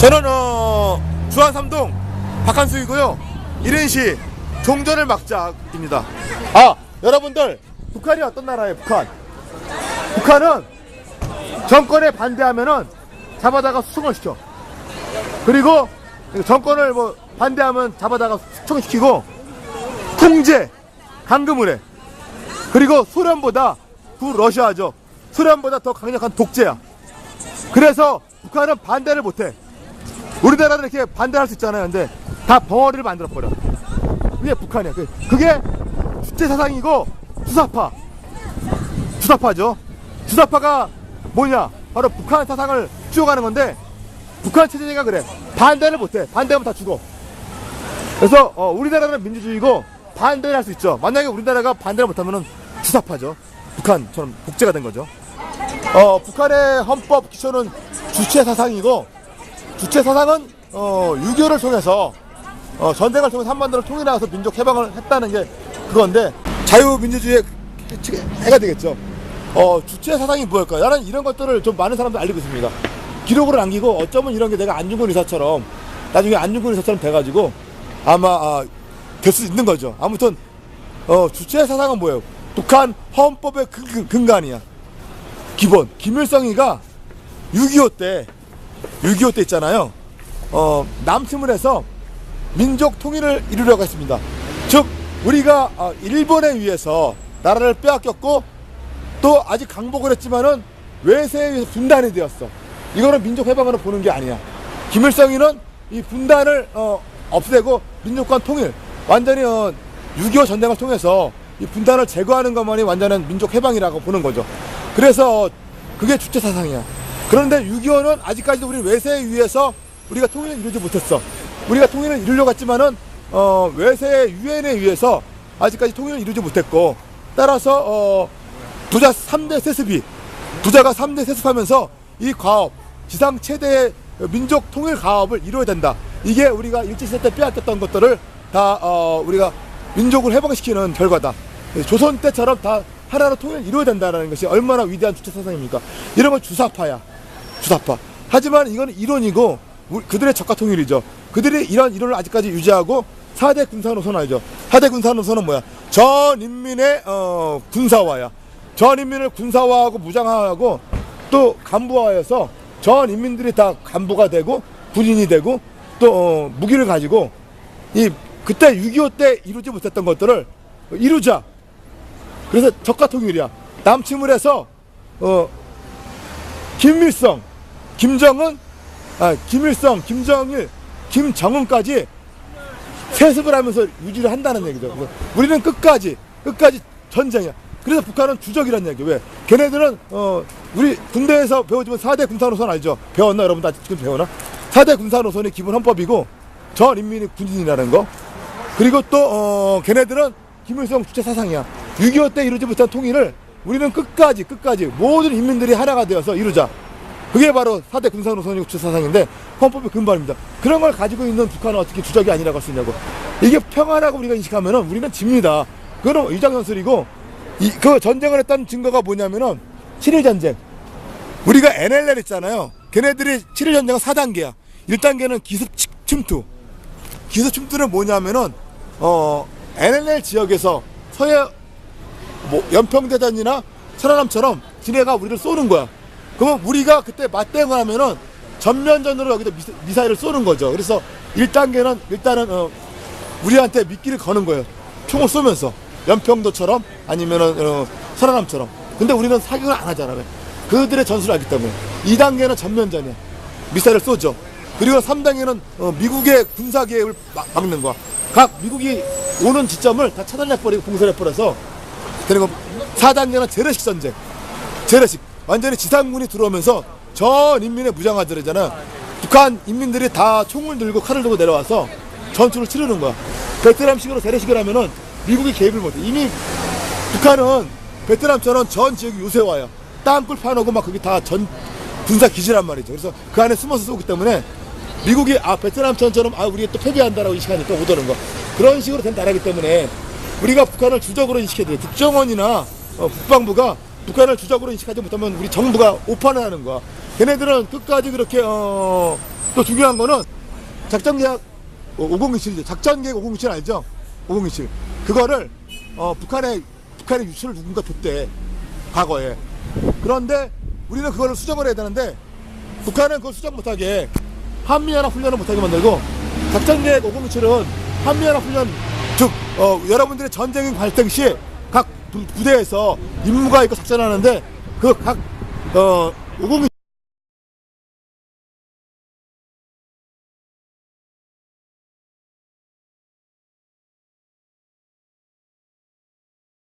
저는 어 주한 삼동 박한수이고요. 이른시 종전을 막자입니다. 아 여러분들 북한이 어떤 나라예요? 북한. 북한은 정권에 반대하면은 잡아다가 수송을 시켜. 그리고 정권을 뭐 반대하면 잡아다가 수송시키고 통제, 감금을 해. 그리고 소련보다 구 러시아죠. 소련보다 더 강력한 독재야. 그래서 북한은 반대를 못해. 우리나라는 이렇게 반대할 수 있잖아요. 근데 다 벙어리를 만들어 버려. 그게 북한이야. 그- 그게 주체 사상이고 주사파. 주사파죠. 주사파가 뭐냐? 바로 북한 사상을 추구하는 건데 북한 체제가 그래. 반대를 못해. 반대하면 다 죽어. 그래서 어, 우리나라는 민주주의고 반대를 할 수 있죠. 만약에 우리나라가 반대를 못하면은 주사파죠. 북한처럼 독재가 된 거죠. 어, 북한의 헌법 기초는 주체 사상이고 주체 사상은 어, 유교를 통해서 어, 전쟁을 통해서 한반도를 통일하면서 민족 해방을 했다는 게 그건데 자유민주주의의 해- 해가 되겠죠. 어, 주체 사상이 뭐일까? 나는 이런 것들을 좀 많은 사람들 알리고 있습니다. 기록으로 남기고 어쩌면 이런 게 내가 안중근 의사처럼 나중에 안중근 의사처럼 돼가지고 아마 아, 될수 있는 거죠. 아무튼 어, 주체 사상은 뭐예요? 북한 헌법의 근간이야. 기본 김일성이가 6.25 때, 6.25 때 있잖아요. 어, 남침을 해서 민족 통일을 이루려고 했습니다. 즉, 우리가 어, 일본에 의해서 나라를 빼앗겼고 또 아직 강복을 했지만은 외세에 의해서 분단이 되었어. 이거는 민족 해방으로 보는 게 아니야. 김일성이는 이 분단을 어, 없애고 민족 간 통일, 완전히 어, 6.25 전쟁을 통해서 이 분단을 제거하는 것만이 완전한 민족 해방이라고 보는 거죠. 그래서 그게 주체 사상이야. 그런데 6.25는 아직까지도 우리 외세에 의해서 우리가 통일을 이루지 못했어. 우리가 통일을 이루려고 했지만은 어, 외세의 유엔에 의해서 아직까지 통일을 이루지 못했고 따라서 어, 부자 3대 세습이 부자가 3대 세습하면서 이 가업 지상 최대의 민족 통일 가업을 이루어야 된다. 이게 우리가 일제시대 때 빼앗겼던 것들을 다 어, 우리가 민족을 해방시키는 결과다. 조선 때처럼 다 하나로 통일 이루어야 된다는 것이 얼마나 위대한 주체 사상입니까? 이런 건 주사파야. 주사파. 하지만 이건 이론이고 그들의 적가 통일이죠. 그들이 이런 이론을 아직까지 유지하고 4대 군사 노선 알죠? 4대 군사 노선은 뭐야? 전 인민의 어, 군사화야. 전 인민을 군사화하고 무장화하고 또 간부화해서 전 인민들이 다 간부가 되고 군인이 되고 또 어, 무기를 가지고 이 그때 6.25 때 이루지 못했던 것들을 이루자. 그래서 적가 통일이야. 남침을 해서 어 김일성, 김정은, 아 김일성, 김정일, 김정은까지 세습을 하면서 유지를 한다는 얘기죠. 우리는 끝까지 끝까지 전쟁이야. 그래서 북한은 주적이란 얘기. 왜? 걔네들은 어 우리 군대에서 배워주면 4대 군사노선 알죠? 배웠나 여러분 다 지금 배우나? 4대 군사노선이 기본 헌법이고 전 인민이 군인이라는 거. 그리고 또 어, 걔네들은 김일성 주체 사상이야. 6.25 때 이루지 못한 통일을 우리는 끝까지 끝까지 모든 인민들이 하나가 되어서 이루자. 그게 바로 4대 군사노선이고 주체 사상인데 헌법의 근본입니다. 그런 걸 가지고 있는 북한은 어떻게 주적이 아니라고 할 수 있냐고. 이게 평화라고 우리가 인식하면은 우리는 집니다. 의장선설이고 이, 그 전쟁을 했다는 증거가 뭐냐면은 7일 전쟁. 우리가 NLL 있잖아요. 걔네들이 7일 전쟁은 4단계야. 1단계는 기습 치- 침투. 기습 침투는 뭐냐면은 어 NLL 지역에서 서해 뭐 연평대전이나 천안함처럼 지네가 우리를 쏘는 거야. 그러면 우리가 그때 맞대응을 하면은 전면전으로 여기다 미사, 미사 일을 쏘는 거죠. 그래서 1단계는 일단은 어, 우리한테 미끼를 거는 거예요. 총을 쏘면서 연평도처럼 아니면은 어, 천안함처럼. 근데 우리는 사격을 안 하잖아. 왜? 그들의 전술을 알기 때문에. 2단계는 전면전이야. 미사일을 쏘죠. 그리고 3단계는 어, 미국의 군사 계획을 막, 막는 거야. 각 미국이 오는 지점을 다 차단해버리고 공설해버려서 그리고 4단계는 재래식 전쟁. 재래식. 완전히 지상군이 들어오면서 전 인민의 무장화들이잖아. 북한 인민들이 다 총을 들고 칼을 들고 내려와서 전투를 치르는 거야. 베트남식으로 재래식을 하면은 미국이 개입을 못해. 이미 북한은 베트남처럼 전 지역이 요새화야. 땅굴 파놓고 막 그게 다전 군사 기지란 말이죠. 그래서 그 안에 숨어서 쏘기 때문에 미국이 아 베트남전처럼 아 우리가 또 패배한다라고 인식하니까 오더는 거. 그런 식으로 된 나라기 때문에 우리가 북한을 주적으로 인식해야 돼요. 국정원이나 어, 국방부가 북한을 주적으로 인식하지 못하면 우리 정부가 오판을 하는 거야. 걔네들은 끝까지 그렇게 어, 또 중요한 거는 작전 계약 507이죠. 작전 계획 507 알죠? 507. 그거를 어, 북한에 북한에 유출을 누군가 줬대 과거에. 그런데 우리는 그거를 수정을 해야 되는데 북한은 그걸 수정 못하게 한미연합 훈련을 못하게 만들고 작전 계획 507은 한미연합 훈련 즉 어, 여러분들의 전쟁 발생 시각 부대에서 임무가 있고 작전하는데 그각 어, 507